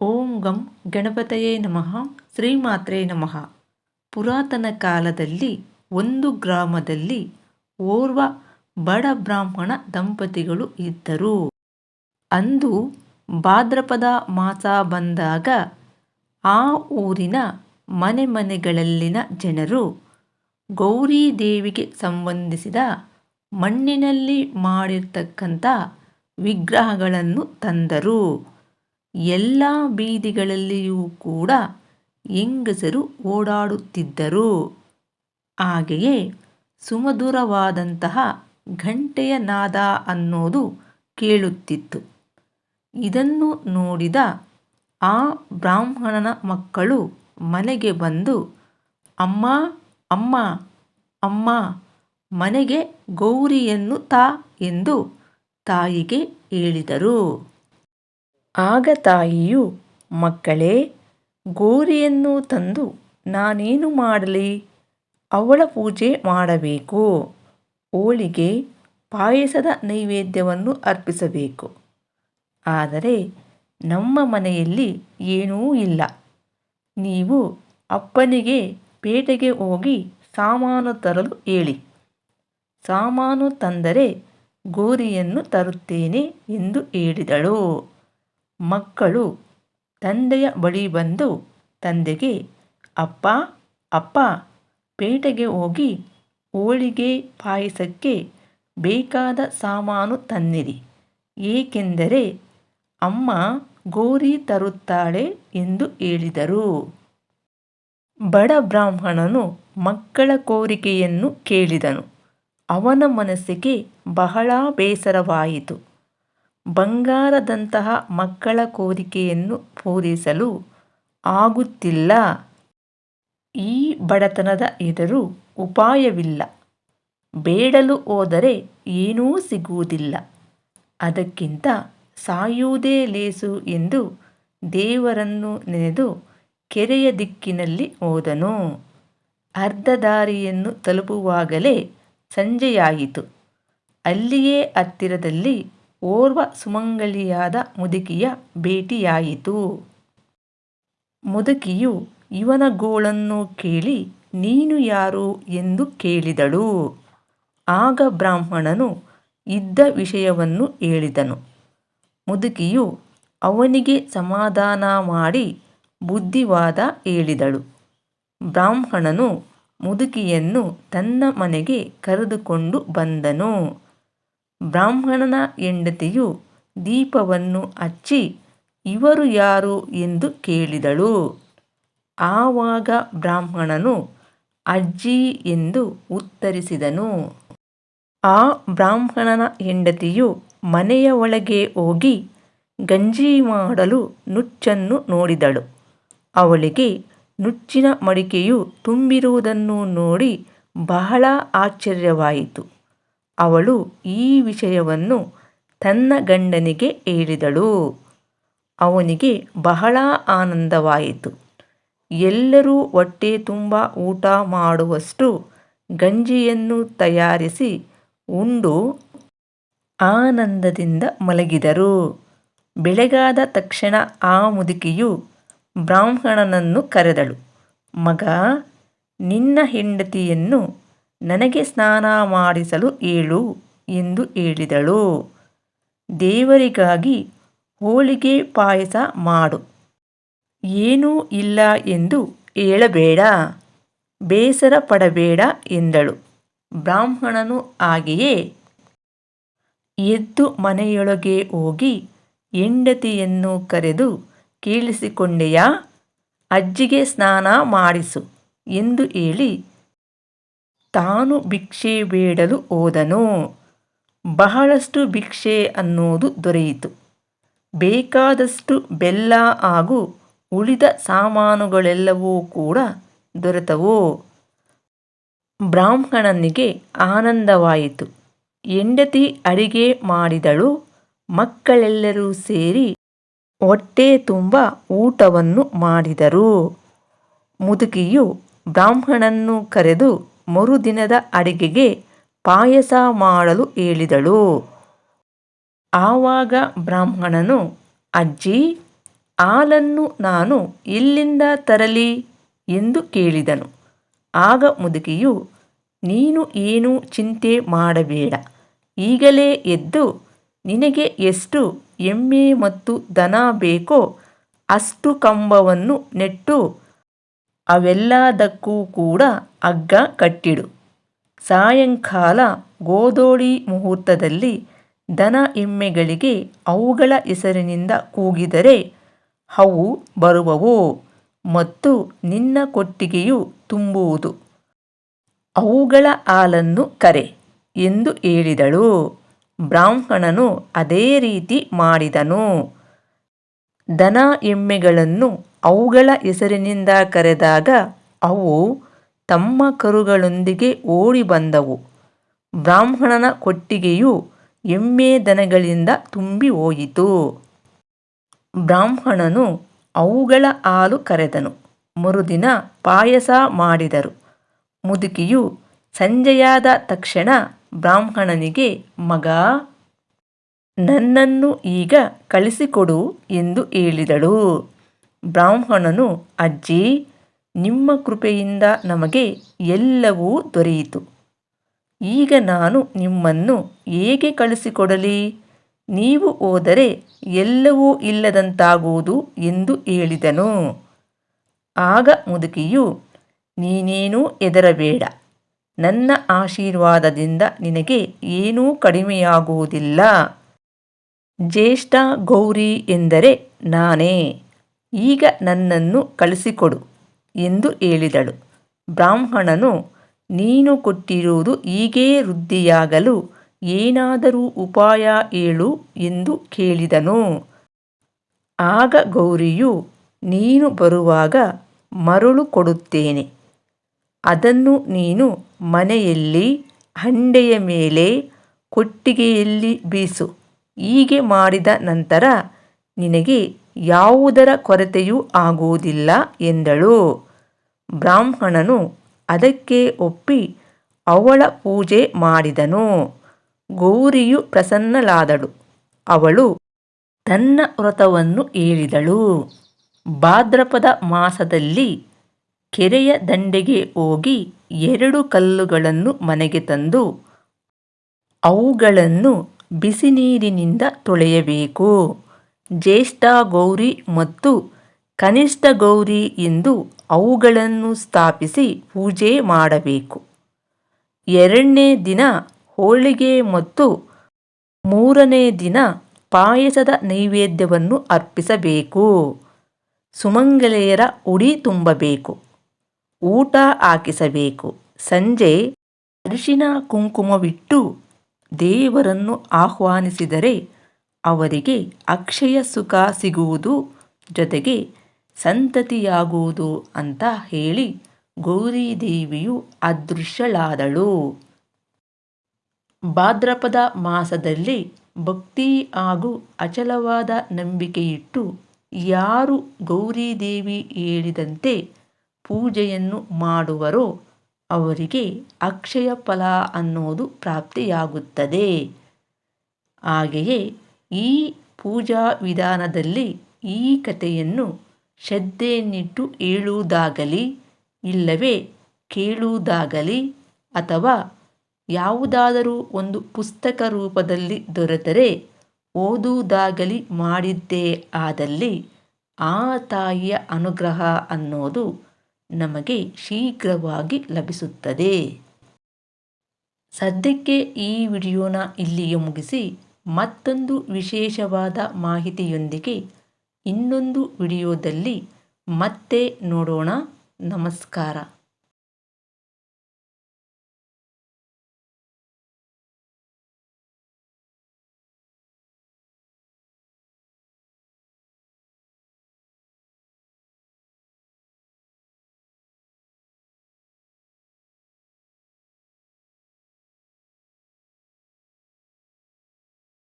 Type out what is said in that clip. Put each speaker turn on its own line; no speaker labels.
ಓಂ ಗಂ ಗಣಪತಯೇ ನಮಃ, ಶ್ರೀಮಾತ್ರೇ ನಮಃ. ಪುರಾತನ ಕಾಲದಲ್ಲಿ ಒಂದು ಗ್ರಾಮದಲ್ಲಿ ಓರ್ವ ಬಡ ಬ್ರಾಹ್ಮಣ ದಂಪತಿಗಳು ಇದ್ದರು. ಅಂದು ಭಾದ್ರಪದ ಮಾಸ ಬಂದಾಗ ಆ ಊರಿನ ಮನೆ ಮನೆಗಳಲ್ಲಿನ ಜನರು ಗೌರಿ ದೇವಿಗೆ ಸಂಬಂಧಿಸಿದ ಮಣ್ಣಿನಲ್ಲಿ ಮಾಡಿರ್ತಕ್ಕಂಥ ವಿಗ್ರಹಗಳನ್ನು ತಂದರು. ಎಲ್ಲ ಬೀದಿಗಳಲ್ಲಿಯೂ ಕೂಡ ಹೆಂಗಸರು ಓಡಾಡುತ್ತಿದ್ದರು. ಹಾಗೆಯೇ ಸುಮಧುರವಾದಂತಹ ಘಂಟೆಯ ನಾದ ಅನ್ನೋದು ಕೇಳುತ್ತಿತ್ತು. ಇದನ್ನು ನೋಡಿದ ಆ ಬ್ರಾಹ್ಮಣನ ಮಕ್ಕಳು ಮನೆಗೆ ಬಂದು, ಅಮ್ಮ ಅಮ್ಮ ಅಮ್ಮ, ಮನೆಗೆ ಗೌರಿಯನ್ನು ತಾ ಎಂದು ತಾಯಿಗೆ ಹೇಳಿದರು. ಆಗ ತಾಯಿಯು, ಮಕ್ಕಳೇ, ಗೋರಿಯನ್ನು ತಂದು ನಾನೇನು ಮಾಡಲಿ? ಅವಳ ಪೂಜೆ ಮಾಡಬೇಕು. ಹೋಳಿಗೆ ಪಾಯಸದ ನೈವೇದ್ಯವನ್ನು ಅರ್ಪಿಸಬೇಕು. ಆದರೆ ನಮ್ಮ ಮನೆಯಲ್ಲಿ ಏನೂ ಇಲ್ಲ. ನೀವು ಅಪ್ಪನಿಗೆ ಪೇಟೆಗೆ ಹೋಗಿ ಸಾಮಾನು ತರಲು ಹೇಳಿ. ಸಾಮಾನು ತಂದರೆ ಗೋರಿಯನ್ನು ತರುತ್ತೇನೆ ಎಂದು ಹೇಳಿದಳು. ಮಕ್ಕಳು ತಂದೆಯ ಬಳಿ ಬಂದು ತಂದೆಗೆ, ಅಪ್ಪ ಅಪ್ಪ, ಪೇಟೆಗೆ ಹೋಗಿ ಹೋಳಿಗೆ ಪಾಯಸಕ್ಕೆ ಬೇಕಾದ ಸಾಮಾನು ತನ್ನಿರಿ ಏಕೆಂದರೆ ಅಮ್ಮ ಗೋರಿ ತರುತ್ತಾಳೆ ಎಂದು ಹೇಳಿದರು. ಬಡ ಬ್ರಾಹ್ಮಣನು ಮಕ್ಕಳ ಕೋರಿಕೆಯನ್ನು ಕೇಳಿದನು. ಅವನ ಮನಸ್ಸಿಗೆ ಬಹಳ ಬೇಸರವಾಯಿತು. ಬಂಗಾರದಂತಹ ಮಕ್ಕಳ ಕೋರಿಕೆಯನ್ನು ಪೂರೈಸಲು ಆಗುತ್ತಿಲ್ಲ. ಈ ಬಡತನದ ಎದುರು ಉಪಾಯವಿಲ್ಲ. ಬೇಡಲು ಹೋದರೆ ಏನೂ ಸಿಗುವುದಿಲ್ಲ. ಅದಕ್ಕಿಂತ ಸಾಯುವುದೇ ಲೇಸು ಎಂದು ದೇವರನ್ನು ನೆನೆದು ಕೆರೆಯ ದಿಕ್ಕಿನಲ್ಲಿ ಹೋದನು. ಅರ್ಧ ದಾರಿಯನ್ನು ತಲುಪುವಾಗಲೇ ಸಂಜೆಯಾಯಿತು. ಅಲ್ಲಿಯೇ ಹತ್ತಿರದಲ್ಲಿ ಓರ್ವ ಸುಮಂಗಲಿಯಾದ ಮುದುಕಿಯ ಭೇಟಿಯಾಯಿತು. ಮುದುಕಿಯು ಇವನ ಗೋಳನ್ನು ಕೇಳಿ, ನೀನು ಯಾರು? ಎಂದು ಕೇಳಿದಳು. ಆಗ ಬ್ರಾಹ್ಮಣನು ಇದ್ದ ವಿಷಯವನ್ನು ಹೇಳಿದನು. ಮುದುಕಿಯು ಅವನಿಗೆ ಸಮಾಧಾನ ಮಾಡಿ ಬುದ್ಧಿವಾದ ಹೇಳಿದಳು. ಬ್ರಾಹ್ಮಣನು ಮುದುಕಿಯನ್ನು ತನ್ನ ಮನೆಗೆ ಕರೆದುಕೊಂಡು ಬಂದನು. ಬ್ರಾಹ್ಮಣನ ಹೆಂಡತಿಯು ದೀಪವನ್ನು ಹಚ್ಚಿ, ಇವರು ಯಾರು? ಎಂದು ಕೇಳಿದಳು. ಆವಾಗ ಬ್ರಾಹ್ಮಣನು, ಅಜ್ಜಿ ಎಂದು ಉತ್ತರಿಸಿದನು. ಆ ಬ್ರಾಹ್ಮಣನ ಹೆಂಡತಿಯು ಮನೆಯ ಒಳಗೆ ಹೋಗಿ ಗಂಜಿ ಮಾಡಲು ನುಚ್ಚನ್ನು ನೋಡಿದಳು. ಅವಳಿಗೆ ನುಚ್ಚಿನ ಮಡಿಕೆಯು ತುಂಬಿರುವುದನ್ನು ನೋಡಿ ಬಹಳ ಆಶ್ಚರ್ಯವಾಯಿತು. ಅವಳು ಈ ವಿಷಯವನ್ನು ತನ್ನ ಗಂಡನಿಗೆ ಹೇಳಿದಳು. ಅವನಿಗೆ ಬಹಳ ಆನಂದವಾಯಿತು. ಎಲ್ಲರೂ ಹೊಟ್ಟೆ ತುಂಬ ಊಟ ಮಾಡುವಷ್ಟು ಗಂಜಿಯನ್ನು ತಯಾರಿಸಿ ಉಂಡು ಆನಂದದಿಂದ ಮಲಗಿದರು. ಬೆಳಗಾದ ತಕ್ಷಣ ಆ ಮುದುಕಿಯು ಬ್ರಾಹ್ಮಣನನ್ನು ಕರೆದಳು. ಮಗ, ನಿನ್ನ ಹೆಂಡತಿಯನ್ನು ನನಗೆ ಸ್ನಾನ ಮಾಡಿಸಲು ಏಳು ಎಂದು ಹೇಳಿದಳು. ದೇವರಿಗಾಗಿ ಹೋಳಿಗೆ ಪಾಯಸ ಮಾಡು. ಏನೂ ಇಲ್ಲ ಎಂದು ಹೇಳಬೇಡ, ಬೇಸರ ಪಡಬೇಡ ಎಂದಳು. ಬ್ರಾಹ್ಮಣನು ಹಾಗೆಯೇ ಎದ್ದು ಮನೆಯೊಳಗೆ ಹೋಗಿ ಹೆಂಡತಿಯನ್ನು ಕರೆದು ಕೇಳಿಸಿಕೊಂಡೆಯಾ, ಅಜ್ಜಿಗೆ ಸ್ನಾನ ಮಾಡಿಸು ಎಂದು ಹೇಳಿ ತಾನು ಭಿಕ್ಷೆ ಬೇಡಲು ಹೋದನು. ಬಹಳಷ್ಟು ಭಿಕ್ಷೆ ಅನ್ನೋದು ದೊರೆಯಿತು. ಬೇಕಾದಷ್ಟು ಬೆಲ್ಲ ಹಾಗೂ ಉಳಿದ ಸಾಮಾನುಗಳೆಲ್ಲವೂ ಕೂಡ ದೊರೆತವು. ಬ್ರಾಹ್ಮಣನಿಗೆ ಆನಂದವಾಯಿತು. ಹೆಂಡತಿ ಅಡಿಗೆ ಮಾಡಿದಳು. ಮಕ್ಕಳೆಲ್ಲರೂ ಸೇರಿ ಹೊಟ್ಟೆ ತುಂಬ ಊಟವನ್ನು ಮಾಡಿದರು. ಮುದುಕಿಯು ಬ್ರಾಹ್ಮಣನ್ನು ಕರೆದು ಮರುದಿನದ ಅಡಿಗೆಗೆ ಪಾಯಸ ಮಾಡಲು ಹೇಳಿದಳು. ಆವಾಗ ಬ್ರಾಹ್ಮಣನು, ಅಜ್ಜಿ, ಹಾಲನ್ನು ನಾನು ಎಲ್ಲಿಂದ ತರಲಿ? ಎಂದು ಕೇಳಿದನು. ಆಗ ಮುದುಕಿಯು, ನೀನು ಏನೂ ಚಿಂತೆ ಮಾಡಬೇಡ. ಈಗಲೇ ಎದ್ದು ನಿನಗೆ ಎಷ್ಟು ಎಮ್ಮೆ ಮತ್ತು ದನ ಬೇಕೋ ಅಷ್ಟು ಕಂಬವನ್ನು ನೆಟ್ಟು ಅವೆಲ್ಲದಕ್ಕೂ ಕೂಡ ಹಗ್ಗ ಕಟ್ಟಿಡು. ಸಾಯಂಕಾಲ ಗೋದೋಳಿ ಮುಹೂರ್ತದಲ್ಲಿ ದನ ಎಮ್ಮೆಗಳಿಗೆ ಅವುಗಳ ಹೆಸರಿನಿಂದ ಕೂಗಿದರೆ ಅವು ಬರುವವು ಮತ್ತು ನಿನ್ನ ಕೊಟ್ಟಿಗೆಯು ತುಂಬುವುದು. ಅವುಗಳ ಹಾಲನ್ನು ಕರೆ ಎಂದು ಹೇಳಿದಳು. ಬ್ರಾಹ್ಮಣನು ಅದೇ ರೀತಿ ಮಾಡಿದನು. ದನ ಎಮ್ಮೆಗಳನ್ನು ಅವುಗಳ ಹೆಸರಿನಿಂದ ಕರೆದಾಗ ಅವು ತಮ್ಮ ಕರುಗಳೊಂದಿಗೆ ಓಡಿ ಬಂದವು. ಬ್ರಾಹ್ಮಣನ ಕೊಟ್ಟಿಗೆಯು ಎಮ್ಮೆ ದನಗಳಿಂದ ತುಂಬಿ ಹೋಯಿತು. ಬ್ರಾಹ್ಮಣನು ಅವುಗಳ ಹಾಲು ಕರೆದನು. ಮರುದಿನ ಪಾಯಸ ಮಾಡಿದರು. ಮುದುಕಿಯು ಸಂಜೆಯಾದ ತಕ್ಷಣ ಬ್ರಾಹ್ಮಣನಿಗೆ, ಮಗ, ನನ್ನನ್ನು ಈಗ ಕಳಿಸಿಕೊಡು ಎಂದು ಹೇಳಿದಳು. ಬ್ರಾಹ್ಮಣನು, ಅಜ್ಜಿ, ನಿಮ್ಮ ಕೃಪೆಯಿಂದ ನಮಗೆ ಎಲ್ಲವೂ ದೊರೆಯಿತು. ಈಗ ನಾನು ನಿಮ್ಮನ್ನು ಹೇಗೆ ಕಳಿಸಿಕೊಡಲಿ ನೀವು ಹೋದರೆ ಎಲ್ಲವೂ ಇಲ್ಲದಂತಾಗುವುದು ಎಂದು ಹೇಳಿದನು. ಆಗ ಮುದುಕಿಯು, ನೀನೇನೂ ಹೆದರಬೇಡ. ನನ್ನ ಆಶೀರ್ವಾದದಿಂದ ನಿನಗೆ ಏನೂ ಕಡಿಮೆಯಾಗುವುದಿಲ್ಲ. ಜ್ಯೇಷ್ಠ ಗೌರಿ ಎಂದರೆ ನಾನೇ. ಈಗ ನನ್ನನ್ನು ಕಳಿಸಿಕೊಡು ಎಂದು ಹೇಳಿದಳು. ಬ್ರಾಹ್ಮಣನು, ನೀನು ಕೊಟ್ಟಿರುವುದು ಹೀಗೇ ವೃದ್ಧಿಯಾಗಲು ಏನಾದರೂ ಉಪಾಯ ಹೇಳು ಎಂದು ಕೇಳಿದನು. ಆಗ ಗೌರಿಯು, ನೀನು ಬರುವಾಗ ಮರಳು ಕೊಡುತ್ತೇನೆ. ಅದನ್ನು ನೀನು ಮನೆಯಲ್ಲಿ, ಹಂಡೆಯ ಮೇಲೆ, ಕೊಟ್ಟಿಗೆಯಲ್ಲಿ ಬೀಸು. ಹೀಗೆ ಮಾಡಿದ ನಂತರ ನಿನಗೆ ಯಾವುದರ ಕೊರತೆಯೂ ಆಗುವುದಿಲ್ಲ ಎಂದಳು. ಬ್ರಾಹ್ಮಣನು ಅದಕ್ಕೆ ಒಪ್ಪಿ ಅವಳ ಪೂಜೆ ಮಾಡಿದನು. ಗೌರಿಯು ಪ್ರಸನ್ನಳಾದಳು. ಅವಳು ತನ್ನ ವ್ರತವನ್ನು ಹೇಳಿದಳು. ಭಾದ್ರಪದ ಮಾಸದಲ್ಲಿ ಕೆರೆಯ ದಂಡೆಗೆ ಹೋಗಿ ಎರಡು ಕಲ್ಲುಗಳನ್ನು ಮನೆಗೆ ತಂದು ಅವುಗಳನ್ನು ಬಿಸಿ ನೀರಿನಿಂದ ತೊಳೆಯಬೇಕು. ಜ್ಯೇಷ್ಠ ಗೌರಿ ಮತ್ತು ಕನಿಷ್ಠ ಗೌರಿ ಎಂದು ಅವುಗಳನ್ನು ಸ್ಥಾಪಿಸಿ ಪೂಜೆ ಮಾಡಬೇಕು. ಎರಡನೇ ದಿನ ಹೋಳಿಗೆ ಮತ್ತು ಮೂರನೇ ದಿನ ಪಾಯಸದ ನೈವೇದ್ಯವನ್ನು ಅರ್ಪಿಸಬೇಕು. ಸುಮಂಗಲೆಯರ ಉಡಿ ತುಂಬಬೇಕು. ಊಟ ಹಾಕಿಸಬೇಕು. ಸಂಜೆ ಅರಿಶಿನ ಕುಂಕುಮವಿಟ್ಟು ದೇವರನ್ನು ಆಹ್ವಾನಿಸಿದರೆ ಅವರಿಗೆ ಅಕ್ಷಯ ಸುಖ ಸಿಗುವುದು ಜೊತೆಗೆ ಸಂತತಿಯಾಗುವುದು ಅಂತ ಹೇಳಿ ಗೌರಿದೇವಿಯು ಅದೃಶ್ಯಳಾದಳು. ಭಾದ್ರಪದ ಮಾಸದಲ್ಲಿ ಭಕ್ತಿ ಹಾಗೂ ಅಚಲವಾದ ನಂಬಿಕೆಯಿಟ್ಟು ಯಾರು ಗೌರಿದೇವಿ ಹೇಳಿದಂತೆ ಪೂಜೆಯನ್ನು ಮಾಡುವರೋ ಅವರಿಗೆ ಅಕ್ಷಯ ಫಲ ಅನ್ನೋದು ಪ್ರಾಪ್ತಿಯಾಗುತ್ತದೆ. ಹಾಗೆಯೇ ಈ ಪೂಜಾ ವಿಧಾನದಲ್ಲಿ ಈ ಕಥೆಯನ್ನು ಶ್ರದ್ಧೆಯನ್ನಿಟ್ಟು ಹೇಳುವುದಾಗಲಿ, ಇಲ್ಲವೇ ಕೇಳುವುದಾಗಲಿ, ಅಥವಾ ಯಾವುದಾದರೂ ಒಂದು ಪುಸ್ತಕ ರೂಪದಲ್ಲಿ ದೊರೆತರೆ ಓದುವುದಾಗಲಿ ಮಾಡಿದ್ದೇ ಆದಲ್ಲಿ ಆ ತಾಯಿಯ ಅನುಗ್ರಹ ಅನ್ನೋದು ನಮಗೆ ಶೀಘ್ರವಾಗಿ ಲಭಿಸುತ್ತದೆ. ಸದ್ಯಕ್ಕೆ ಈ ವಿಡಿಯೋನ ಇಲ್ಲಿಗೆ ಮುಗಿಸಿ. ಮತ್ತೊಂದು ವಿಶೇಷವಾದ ಮಾಹಿತಿಯೊಂದಿಗೆ ಇನ್ನೊಂದು ವಿಡಿಯೋದಲ್ಲಿ ಮತ್ತೆ ನೋಡೋಣ. ನಮಸ್ಕಾರ.